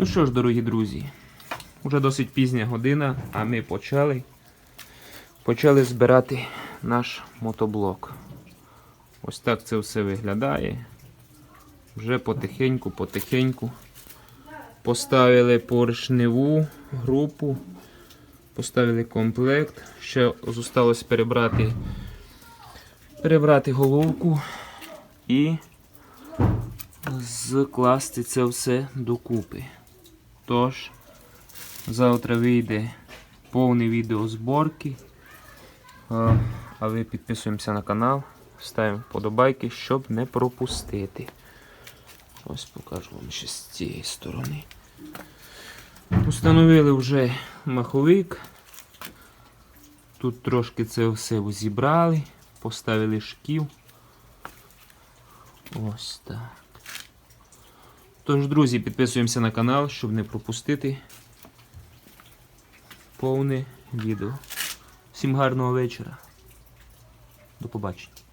Ну що ж, дорогі друзі, уже досить пізня година, а ми почали, почали збирати наш мотоблок. Ось так це все виглядає. Вже потихеньку, потихеньку поставили поршневу групу, поставили комплект. Ще зосталось перебрати, перебрати головку і скласти це все докупи. Тож, завтра вийде повне відео зборки. А ви підписуємося на канал, ставимо вподобайки, щоб не пропустити. Ось покажу вам ще з цієї сторони. Установили вже маховик. Тут трошки це все зібрали, поставили шків. Ось так. Тож, друзі, підписуємося на канал, щоб не пропустити повне відео. Всім гарного вечора. До побачення.